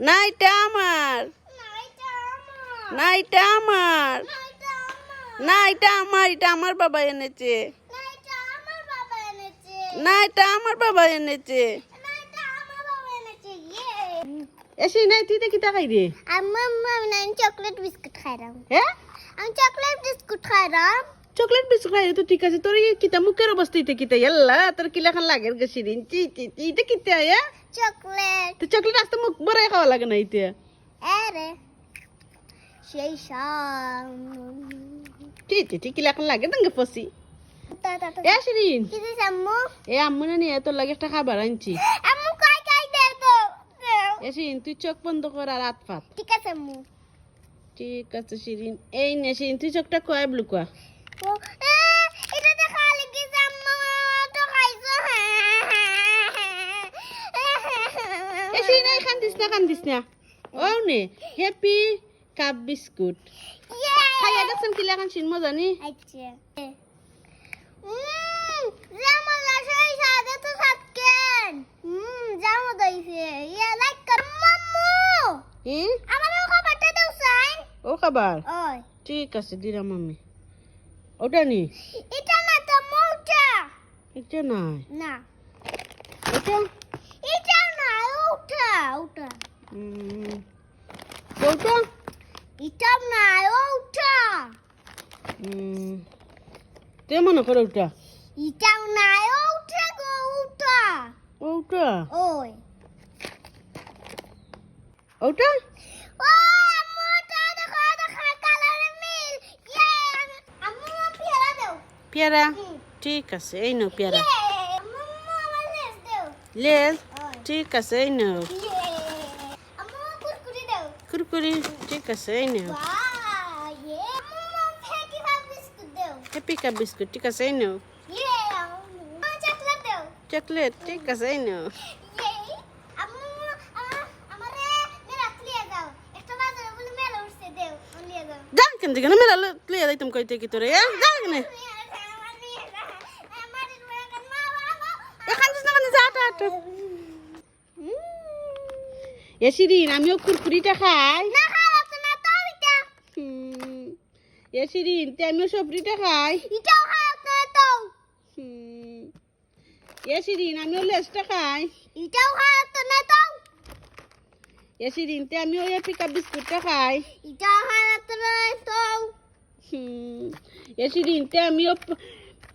না এটা আমার। না এটা আমার। না এটা আমার। এটা আমার। বাবা এনেছে। না এটা আমার বাবা এনেছে। এসে নাই তুই দেখি তাকাই রে আমি চকলেট বিস্কুট খাইলাম। হ্যাঁ? আমি চকলেট বিস্কুট খাইলাম। চকলেট বিস্কুট খাই তো ঠিক আছে তোর এই কিতা মুখের অবস্থা ইতে কিতা ইয়াল্লা তোর কিলা খান লাগের গেছি রিন চি চি চি ইতে কিতা হ্যাঁ চকলেট তো চকলেট আসতে মুখ বড়াই খাওয়া লাগে না ইতে আরে সেই সব চি চি চি কিলা খান লাগে দঙ্গে ফসি তা তা তা এ শিরিন কি দিস আম্মু এ আম্মু না নিয়ে তোর লাগে একটা খাবার আনছি আম্মু কই কই দে তো দাও। এ শিরিন তুই চোখ বন্ধ কর আর হাত পাত ঠিক আছে আম্মু ঠিক আছে শিরিন এই নে শিরিন তুই চোখটা কয় ব্লু কয়া কি খান্দিস না খান্দিস না ও নে হ্যাপি কাপ বিস্কুট ইয়ে খাইয়া দেখছেন কিলা খান শিন মজা নি আচ্ছা দাও সাইন। ও খাবার? ঠিক আছে দিলাম আমি। ওটা নি? এটা না তো মোটা এটা নাই না। ওটা এটা না ওটা ওটা। উম, ওটা এটা না ওটা। উম, তুই মনে করো ওটা। এটা না ওটা গো ওটা। ওটা? ওই। ওটা? ও মোটা দেখো দেখো কালারে মিল ইয়ে আম্মু পেয়ারা দাও পেয়ারা? ঠিক আছে, এই নাও পেয়ারা। লেজ? ঠিক আছে, এই নাও। কুরকুরি? ঠিক আছে, এই নাও। হ্যাপি কাপ বিস্কুট, ঠিক আছে, এই নাও। চকলেট, ঠিক আছে, এই নাও। বাজারে বলে মেলা লিয়ে কেন যাইতাম কইতে কি তোরে যা কেন এখান দিস না কেন যা এ শিরিন আমিও কুরকুরিটা খাই। হুম। এ শিরিন তে আমিও সবরিটা খাই। হুম। এ শিরিন আমিও লেসটা খাই। এ শিরিন তে আমিও এ পিকা বিস্কুটটা খাই। হুম। এ শিরিন তে আমিও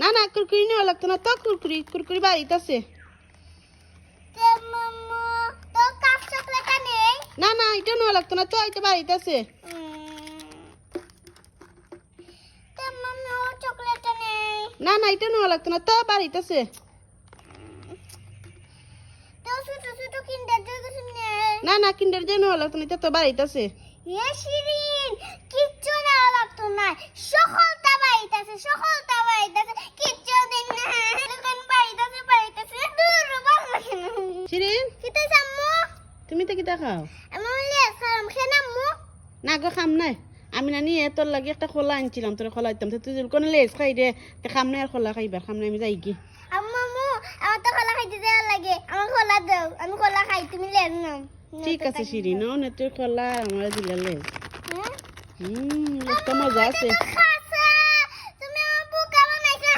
না না কুরকুরি নেওয়া লাগতো না তো কুরকুরি কুরকুরি বাড়িতে আছে। না না এটা নেওয়া লাগতো না তো এটা বাড়িতে আছে। না না এটা নেওয়া লাগতো না তো বাড়িতে আছে। না না কিন্ডার যে নেওয়া লাগতো না এটা তো বাড়িতে আছে। শিরিন কিচ্ছু লাগতো না সকলটা বাড়িতেছে সকলটা বাড়িতেছে কিচ্ছু দিন না দোকান বাড়িতেছে বাড়িতেছে। দূর ভালো লাগে না শিরিন কিতে সাম্মু তুমি তো কিটা খাও? আমি লেস খালাম খেয়ে নাম্মু? না গো খাম নাই। আমি না নিয়ে তোর লাগে একটা খোলা আনছিলাম তোর খোলা দিতাম তুই কোনো লেজ খাই দে। তে খাম নাই আর খোলা খাইবার খাম নাই আমি যাই কি আম্মু আম্মু আমার তো খোলা খাইতে দেওয়া লাগে। আমার খোলা দাও আমি খোলা খাই তুমি লেস নাও। ঠিক আছে শিরিন ও না তুই খোলা আমার দিলা লেজ? হুম একটা মজা আছে খাসা তুমি আমার বুকা বানাইছো